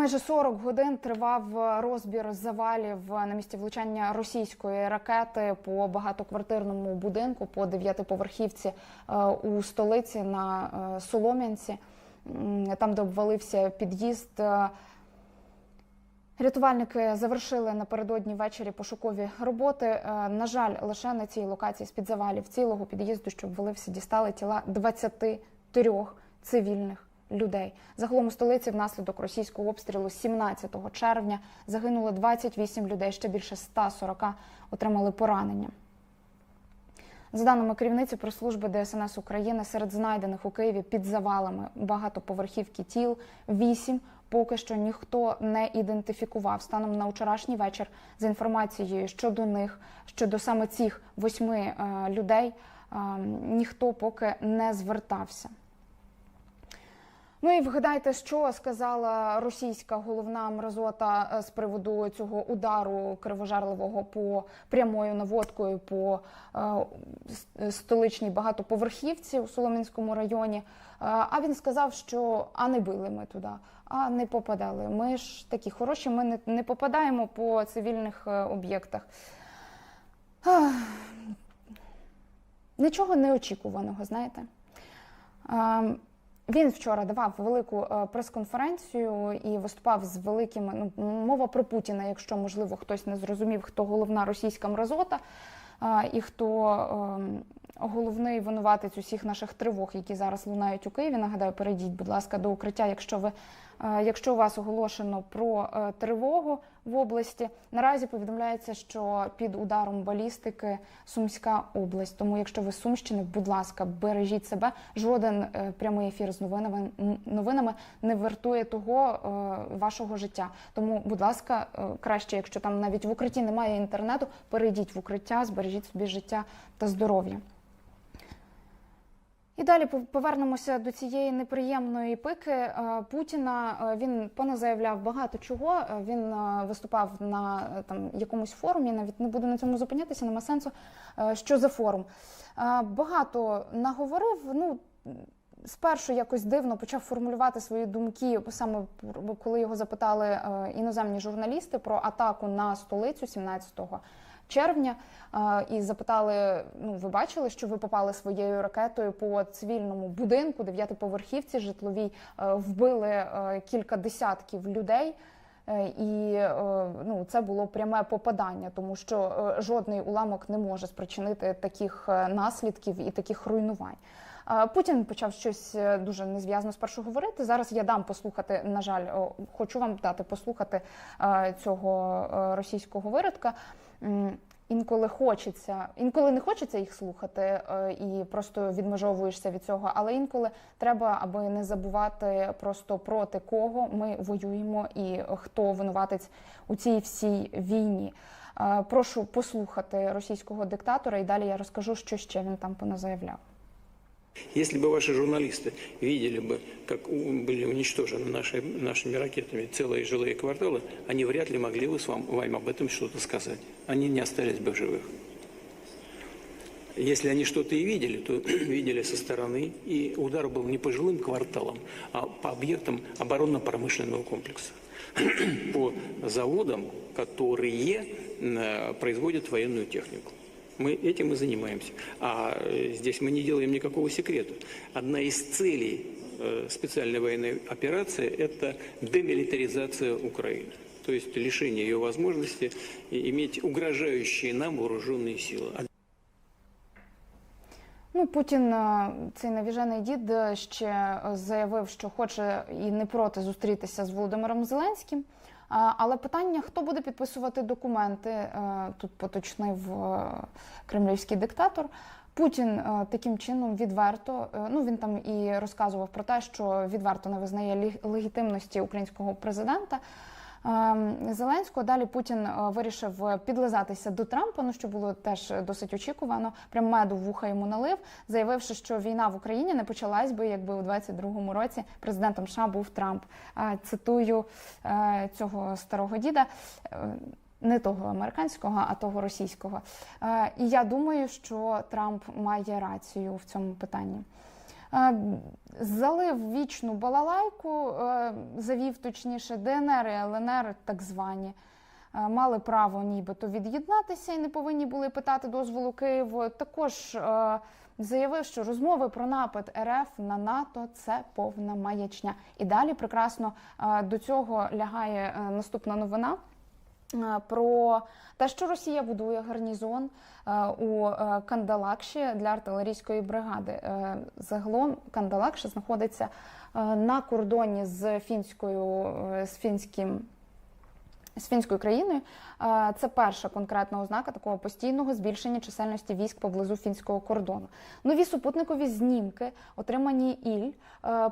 майже 40 годин тривав розбір завалів на місці влучання російської ракети по багатоквартирному будинку по дев'ятиповерхівці е, у столиці на е, Солом'янці, там, де обвалився під'їзд. Е, Рятувальники завершили напередодні ввечері пошукові роботи. Е, На жаль, лише на цій локації з під завалів цілого під'їзду, що обвалився, дістали тіла 23 цивільних людей. Загалом у столиці внаслідок російського обстрілу 17 червня загинуло 28 людей. Ще більше 140 отримали поранення. За даними керівниці прес-служби ДСНС України, серед знайдених у Києві під завалами багатоповерхівки тіл вісім. Поки що ніхто не ідентифікував станом на вчорашній вечір за інформацією щодо них, щодо саме цих восьми е, людей, е, ніхто поки не звертався. Ну і вгадайте, що сказала російська головна мразота е, з приводу цього удару кривожарливого по прямою наводкою по е, столичній багатоповерхівці у Солом'янському районі. Е, А він сказав, що а не били ми туди, а не попадали. Ми ж такі хороші, ми не, не попадаємо по цивільних е, об'єктах. Нічого неочікуваного, знаєте. Ем, Він вчора давав велику е, прес-конференцію і виступав з великими ну, мова про Путіна, якщо можливо хтось не зрозумів, хто головна російська мразота е, і хто ем, головний винуватець усіх наших тривог, які зараз лунають у Києві. Нагадаю, перейдіть, будь ласка, до укриття, якщо ви е, якщо у вас оголошено про тривогу в області. Наразі повідомляється, що під ударом балістики Сумська область. Тому, якщо ви Сумщини, будь ласка, бережіть себе. Жоден е, прямий ефір з новинами новинами не вартує того е, вашого життя. Тому, будь ласка, е, краще, якщо там навіть в укритті немає інтернету, перейдіть в укриття, збережіть собі життя та здоров'я. І далі пов- повернемося до цієї неприємної пики е, Путіна. Е, Він поназаявляв багато чого. Е, Він виступав на там якомусь форумі. Навіть не буду на цьому зупинятися, нема сенсу. Що за форум? Багато наговорив. Ну спершу якось дивно почав формулювати свої думки, саме коли його запитали іноземні журналісти про атаку на столицю 17 червня. І запитали: ну, ви бачили, що ви попали своєю ракетою по цивільному будинку, дев'ятиповерхівці житловій, е, вбили е, кілька десятків людей. Е, І ну, це було пряме попадання, тому що жодний уламок не може спричинити таких наслідків і таких руйнувань. Путін почав щось дуже незв'язно спершу говорити. Зараз я дам послухати. На жаль, хочу вам дати послухати цього російського виродка. Інколи хочеться, інколи не хочеться їх слухати е, і просто відмежовуєшся від цього. Але інколи треба, аби не забувати просто проти кого ми воюємо і хто винуватець у цій всій війні. Е, Прошу послухати російського диктатора, і далі я розкажу, що ще він там поназаявляв. Если бы ваши журналисты видели бы, как были уничтожены наши, нашими ракетами целые жилые кварталы, они вряд ли могли бы с вам, вам об этом что-то сказать. Они не остались бы в живых. Если они что-то и видели, то видели со стороны, и удар был не по жилым кварталам, а по объектам оборонно-промышленного комплекса. По заводам, которые э, производят военную технику. Мы этим и занимаемся. А э, здесь мы не делаем никакого секрета. Одна из целей э, специальной военной операции – это демилитаризация Украины. То есть лишение ее возможности и- иметь угрожающие нам вооруженные силы. А Ну, Путін, е, цей навіжений дід, е, ще е, заявив, що хоче і не проти зустрітися з Володимиром Зеленським. Але питання, хто буде підписувати документи, е, тут поточнив е, кремлівський диктатор. Путін е, таким чином відверто, ну він там і розказував про те, що відверто не визнає легітимності українського президента. Ем, Зеленського далі Путін е, вирішив підлизатися до Трампа, ну що було теж досить очікувано. Прям меду в вуха йому налив, заявивши, що війна в Україні не почалась би, якби у 22-му році президентом США був Трамп. Е, Цитую е, цього старого діда. е, Не того американського, а того російського. Е, І я думаю, що Трамп має рацію в цьому питанні. Залив вічну балалайку, е, завів точніше ДНР і ЛНР, так звані. е, Мали право нібито від'єднатися і не повинні були питати дозволу Києву. Також е, заявив, що розмови про напад РФ на НАТО це повна маячня. І далі прекрасно до цього лягає наступна новина. Е, Про те, що Росія будує гарнізон е, у е, Кандалакші для артилерійської бригади. Загалом Кандалакша знаходиться на кордоні з фінською з фінським. З фінською країною це перша конкретна ознака такого постійного збільшення чисельності військ поблизу фінського кордону. Нові супутникові знімки, отримані іль е,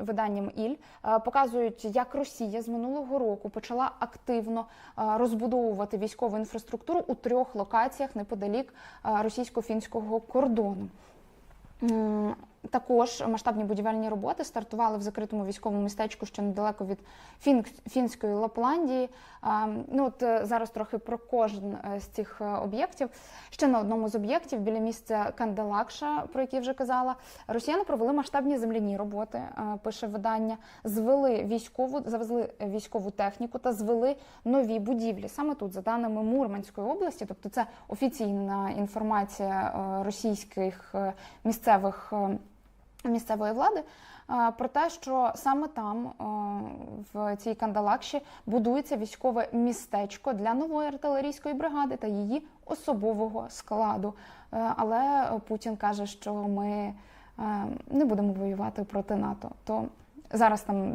виданням іль, е, показують, як Росія з минулого року почала активно е, розбудовувати військову інфраструктуру у трьох локаціях неподалік російсько-фінського кордону. Також масштабні будівельні роботи стартували в закритому військовому містечку, що недалеко від Фін... фінської Лапландії. А, Ну от е, зараз трохи про кожен е, з цих е, об'єктів. Ще на одному з об'єктів біля місця Канделакша, про який вже казала, росіяни провели масштабні земляні роботи. Пише видання, звели військову, завезли військову техніку та звели нові будівлі. Саме тут, за даними Мурманської області, тобто це офіційна інформація російських місцевих. Місцевої влади е, про те, що саме там, е, в цій Кандалакші, будується військове містечко для нової артилерійської бригади та її особового складу. Е, Але Путін каже, що ми не будемо воювати проти НАТО. То зараз там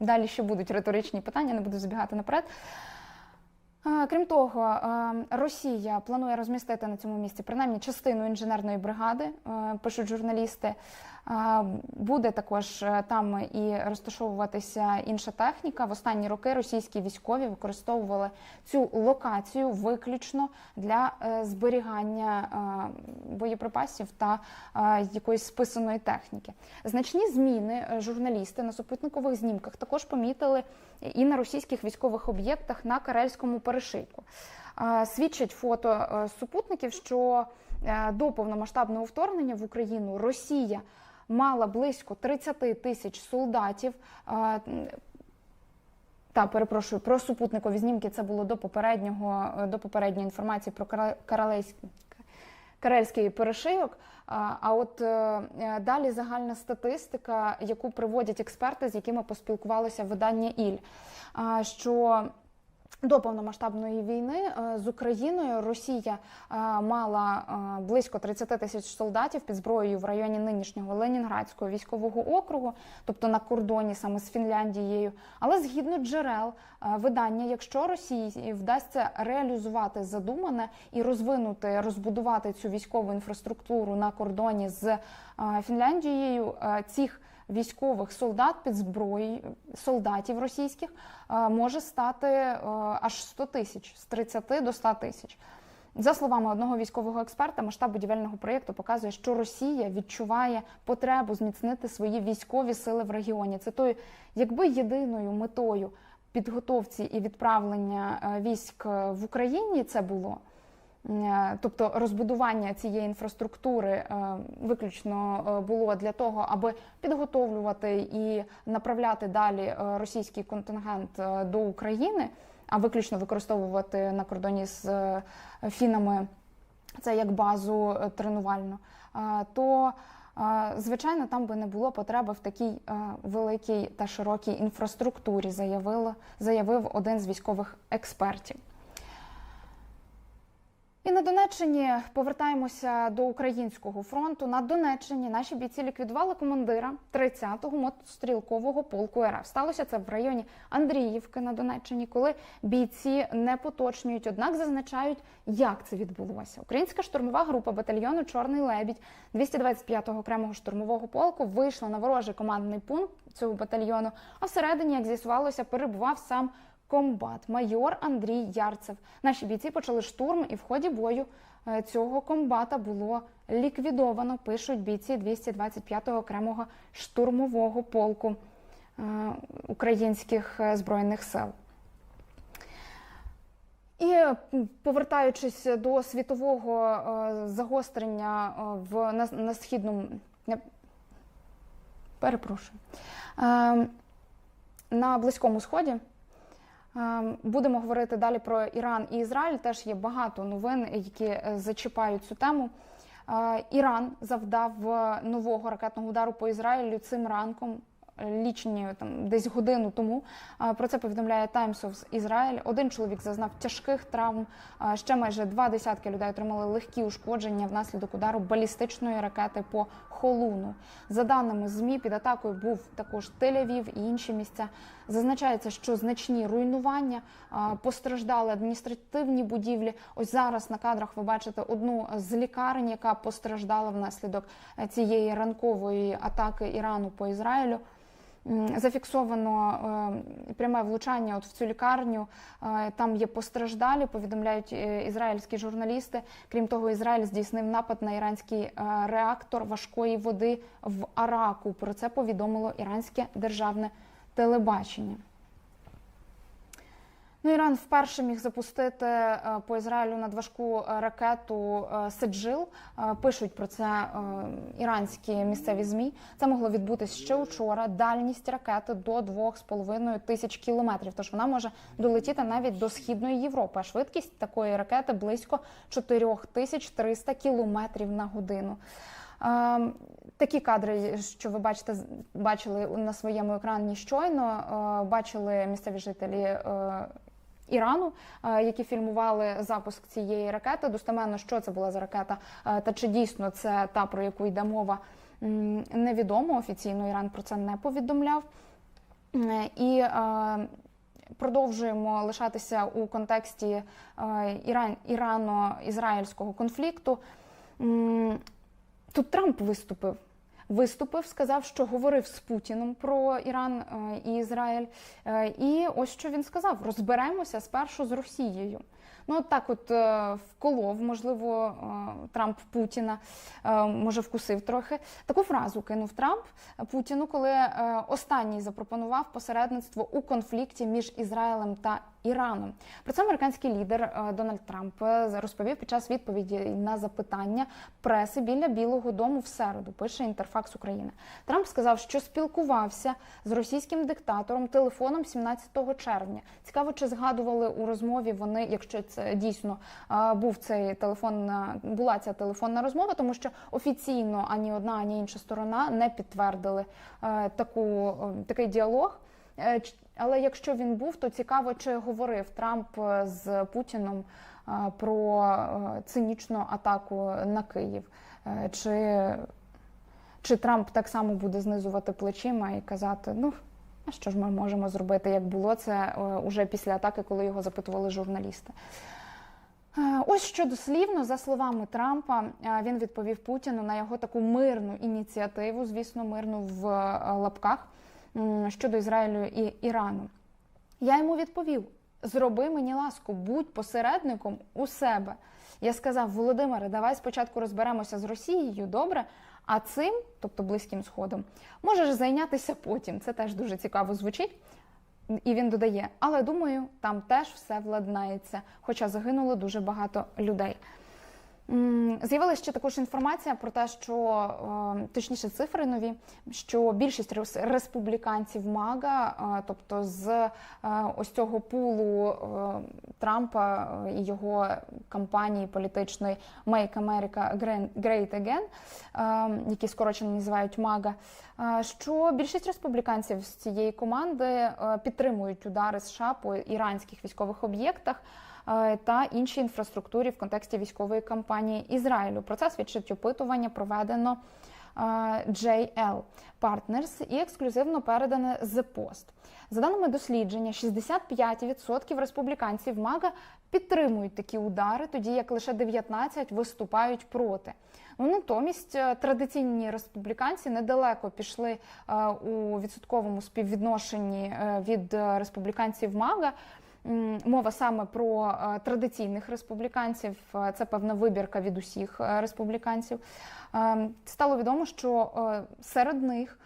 далі ще будуть риторичні питання, не буду забігати наперед. Крім того, Росія планує розмістити на цьому місці принаймні частину інженерної бригади, е, пишуть журналісти. Буде також е, там і розташовуватися інша техніка. В останні роки російські військові використовували цю локацію виключно для е, зберігання боєприпасів та якоїсь списаної техніки. Значні зміни журналісти на супутникових знімках також помітили і на російських військових об'єктах на Карельському перешийку. Свідчать фото е, супутників, що е, до повномасштабного вторгнення в Україну Росія мала близько 30 тисяч солдатів. Та перепрошую про супутникові знімки. Це було до попереднього е, до попередньої інформації про Кара- Карелейський Карельський перешийок. А от далі загальна статистика, яку приводять експерти, з якими поспілкувалося видання Іль, що до повномасштабної війни е, з Україною Росія е, мала е, близько 30 тисяч солдатів під зброєю в районі нинішнього Ленінградського військового округу, тобто на кордоні саме з Фінляндією. Але згідно джерел видання, якщо Росії вдасться реалізувати задумане і розвинути, розбудувати цю військову інфраструктуру на кордоні з Фінляндією, цих військових солдат під зброєю солдатів російських е, може стати е, аж 100 тисяч з 30 до 100 тисяч. За словами одного військового експерта, масштаб будівельного проєкту показує, що Росія відчуває потребу зміцнити свої військові сили в регіоні. Це тою, якби єдиною метою підготовці і відправлення е, військ в Україні це було. Е, Тобто розбудування цієї інфраструктури е, виключно е, було для того, аби підготовлювати і направляти далі російський контингент до України, а виключно використовувати на кордоні з фінами це як базу тренувальну, то звичайно там би не було потреби в такій великій та широкій інфраструктурі, заявила, заявив один з військових експертів. І на Донеччині повертаємося до українського фронту. На Донеччині наші бійці ліквідували командира 30-го мотострілкового полку РФ. Сталося це в районі Андріївки на Донеччині, коли бійці не поточнюють, однак зазначають, як це відбулося. Українська штурмова група батальйону Чорний лебідь 225-го окремого штурмового полку вийшла на ворожий командний пункт цього батальйону. А всередині, як з'ясувалося, перебував сам комбат майор Андрій Ярцев. Наші бійці почали штурм, і в ході бою е, цього комбата було ліквідовано. Пишуть бійці 225-го окремого штурмового полку е, українських е, збройних сил. І повертаючись до світового загострення в на, на східному Перепрошую. Ем, на Близькому Сході будемо говорити далі про Іран і Ізраїль. Теж є багато новин, які е, зачіпають цю тему. Е, Іран завдав е, нового ракетного удару по Ізраїлю цим ранком. Лічені там десь годину тому про це повідомляє Times of Israel. Один чоловік зазнав тяжких травм. Ще майже два десятки людей отримали легкі ушкодження внаслідок удару балістичної ракети по Холуну. За даними змі, під атакою був також Тель-Авів і інші місця. Зазначається, що значні руйнування постраждали адміністративні будівлі. Ось зараз на кадрах ви бачите одну з лікарень, яка постраждала внаслідок е, цієї ранкової атаки Ірану по Ізраїлю. Зафіксовано е, пряме влучання от в цю лікарню. Е, Там є постраждалі, повідомляють е, ізраїльські журналісти. Крім того, Ізраїль здійснив напад на іранський реактор важкої води в Араку. Про це повідомило іранське державне телебачення. Ну, Іран вперше міг запустити е, по Ізраїлю надважку е, ракету е, Седжил. Е, Пишуть про це іранські місцеві змі. Це могло відбутись ще учора. Дальність ракети до 2,5 тисяч кілометрів. Тож вона може долетіти навіть до східної Європи. А швидкість такої ракети близько 4300 кілометрів на годину. Такі кадри, що ви бачите, бачили на своєму екрані щойно, бачили місцеві жителі Ірану, е, які фільмували запуск цієї ракети. Достеменно, що це була за ракета, е, та чи дійсно це та, про яку йде мова, невідомо. Офіційно Іран про це не повідомляв. Е, І продовжуємо лишатися у контексті Іран, Ірано-ізраїльського конфлікту. Тут Трамп виступив. Виступив, сказав, що говорив з Путіном про Іран е, і Ізраїль. Е, І ось що він сказав: розберемося спершу з Росією. Ну, от так, от е, вколов, можливо, Трамп Путіна, може, вкусив трохи. Таку фразу кинув Трамп Путіну, коли останній запропонував посередництво у конфлікті між Ізраїлем та Іраном. Про це американський лідер е, Дональд Трамп е, розповів під час відповіді на запитання преси біля Білого Дому в середу. Пише Інтерфакс України. Трамп сказав, що спілкувався з російським диктатором телефоном 17 червня. Цікаво, чи згадували у розмові вони, якщо це дійсно е, був цей телефонна була ця телефонна розмова, тому що офіційно ані одна, ані інша сторона не підтвердили таку такий діалог. Але якщо він був, то цікаво, чи говорив Трамп е, з Путіном е, про е, цинічну атаку на Київ, чи, чи Трамп так само буде знизувати плечима і казати, ну. А що ж ми можемо зробити, як було це уже після атаки, коли його запитували журналісти? Ось що дослівно, за словами Трампа, він відповів Путіну на його таку мирну ініціативу, звісно, мирну в лапках щодо Ізраїлю і Ірану. Я йому відповів: зроби мені ласку, будь посередником у себе. Я сказав, Володимире, давай спочатку розберемося з Росією, добре. А цим, тобто Близьким Сходом, можеш зайнятися потім. Це теж дуже цікаво звучить. І він додає, але думаю, там теж все владнається, хоча загинуло дуже багато людей. З'явилася ще також інформація про те, що е, точніше цифри нові, що більшість республіканців МАГА, е, тобто з е, ось цього пулу е, Трампа і його кампанії політичної Make America Great Again, е, які скорочено називають МАГА, що більшість республіканців з цієї команди підтримують удари США по іранських військових об'єктах та іншій інфраструктурі в контексті військової кампанії Ізраїлю. Про це опитування, проведено е, JL Partners і ексклюзивно передане The Post. За даними дослідження, 65% республіканців МАГА підтримують такі удари, тоді як лише 19% виступають проти. Ну, натомість е, традиційні республіканці недалеко пішли е, у відсотковому співвідношенні е, від е, республіканців МАГА. Мова саме про е, традиційних республіканців. Е, Це певна вибірка від усіх е, республіканців. Стало відомо, що серед них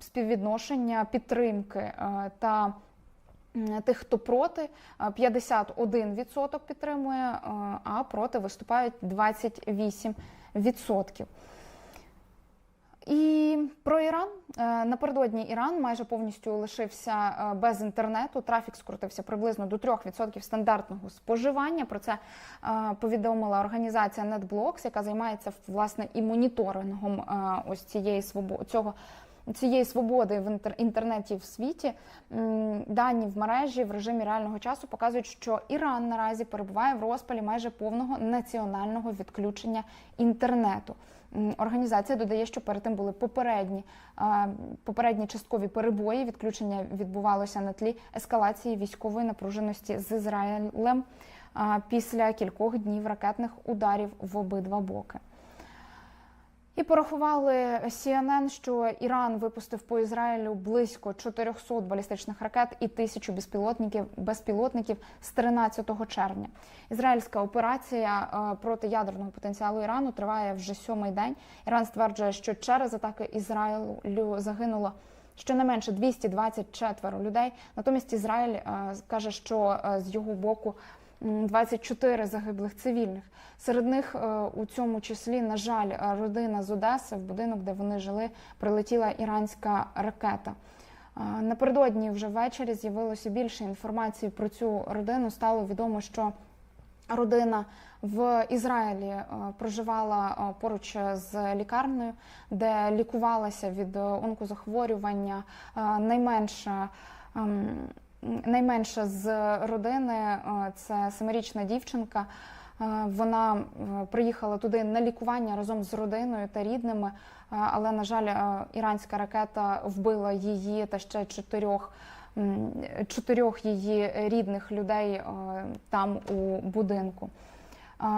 співвідношення підтримки та тих, хто проти, е, 51% підтримує, а проти виступають 28%. Про Іран Е, напередодні Іран майже повністю лишився е, без інтернету. Трафік скоротився приблизно до 3% стандартного споживання. Про це е, повідомила організація NetBlocks, яка займається власне і моніторингом ось цієї свободи цього. Цієї свободи в інтер- інтернеті в світі дані в мережі в режимі реального часу показують, що Іран наразі перебуває в розпалі майже повного національного відключення інтернету. Організація додає, що перед тим були попередні, попередні часткові перебої. Відключення відбувалося на тлі ескалації військової напруженості з Ізраїлем після кількох днів ракетних ударів в обидва боки. І порахували CNN, що Іран випустив по Ізраїлю близько 400 балістичних ракет і тисячу безпілотників безпілотників з 13 червня. Ізраїльська операція е, проти ядерного потенціалу Ірану триває вже сьомий день. Іран стверджує, що через атаки Ізраїлю загинуло щонайменше 224 людей. Натомість Ізраїль е, каже, що е, з його боку 24 загиблих цивільних. Серед них е, у цьому числі, на жаль, родина з Одеси, в будинок, де вони жили, прилетіла іранська ракета. Е, Напередодні вже ввечері з'явилося більше інформації про цю родину. Стало відомо, що родина в Ізраїлі е, проживала поруч з лікарнею, де лікувалася від онкозахворювання е, найменша. з родини е, це семирічна дівчинка. Е, Вона е, приїхала туди на лікування разом з родиною та рідними, але на жаль, іранська ракета вбила її та ще чотирьох. Чотирьох її рідних людей там у будинку.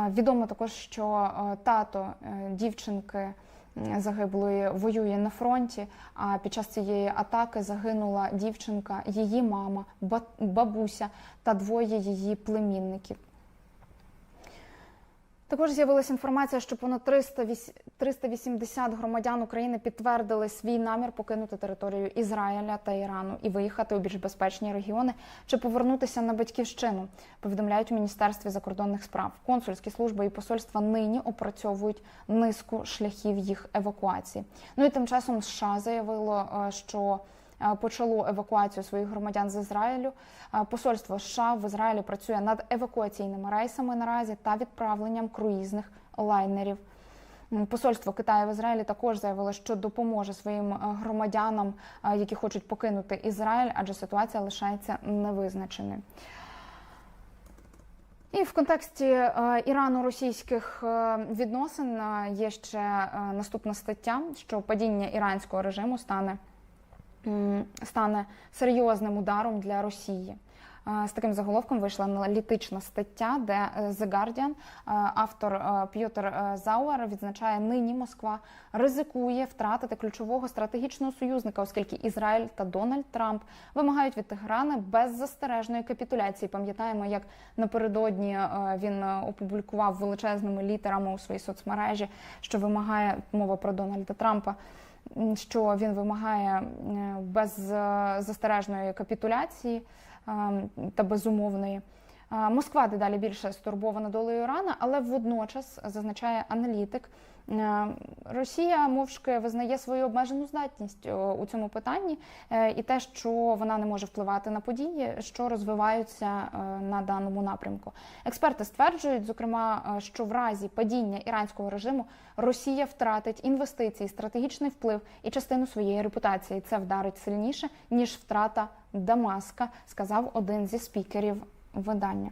Відомо також, що тато дівчинки загиблої воює на фронті. А під час цієї атаки загинула дівчинка, її мама, ба- бабуся та двоє її племінників. Також з'явилася інформація, що понад 308 380 громадян України підтвердили свій намір покинути територію Ізраїля та Ірану і виїхати у більш безпечні регіони чи повернутися на батьківщину. Повідомляють у міністерстві закордонних справ. Консульські служби і посольства нині опрацьовують низку шляхів їх евакуації. Ну і тим часом США заявило, е, що почало евакуацію своїх громадян з Ізраїлю. Е, Посольство США в Ізраїлі працює над евакуаційними рейсами наразі та відправленням круїзних лайнерів. Посольство Китаю в Ізраїлі також заявило, що допоможе своїм е, громадянам, е, які хочуть покинути Ізраїль, адже ситуація лишається невизначеною. І в контексті е, Ірано-російських е, відносин е, є ще е, наступна стаття, що падіння іранського режиму стане, стане серйозним ударом для Росії. Е, З таким заголовком вийшла аналітична стаття, де е, The Guardian, е, автор е, Зауер відзначає, нині Москва ризикує втратити ключового стратегічного союзника, оскільки Ізраїль та Дональд Трамп вимагають від Тегерана беззастережної капітуляції. Пам'ятаємо, як напередодні він опублікував величезними літерами у своїй соцмережі, що вимагає мова про Дональда Трампа. Що він вимагає е, беззастережної капітуляції е, та безумовної. Е, Москва дедалі більше стурбована долею Ірана, але водночас зазначає аналітик. Е, Росія мовчки визнає свою обмежену здатність е, у цьому питанні е, і те, що вона не може впливати на події, що розвиваються на даному напрямку. Експерти стверджують, зокрема, що в разі падіння іранського режиму Росія втратить інвестиції, стратегічний вплив і частину своєї репутації. Це вдарить сильніше ніж втрата Дамаска, сказав один зі спікерів видання.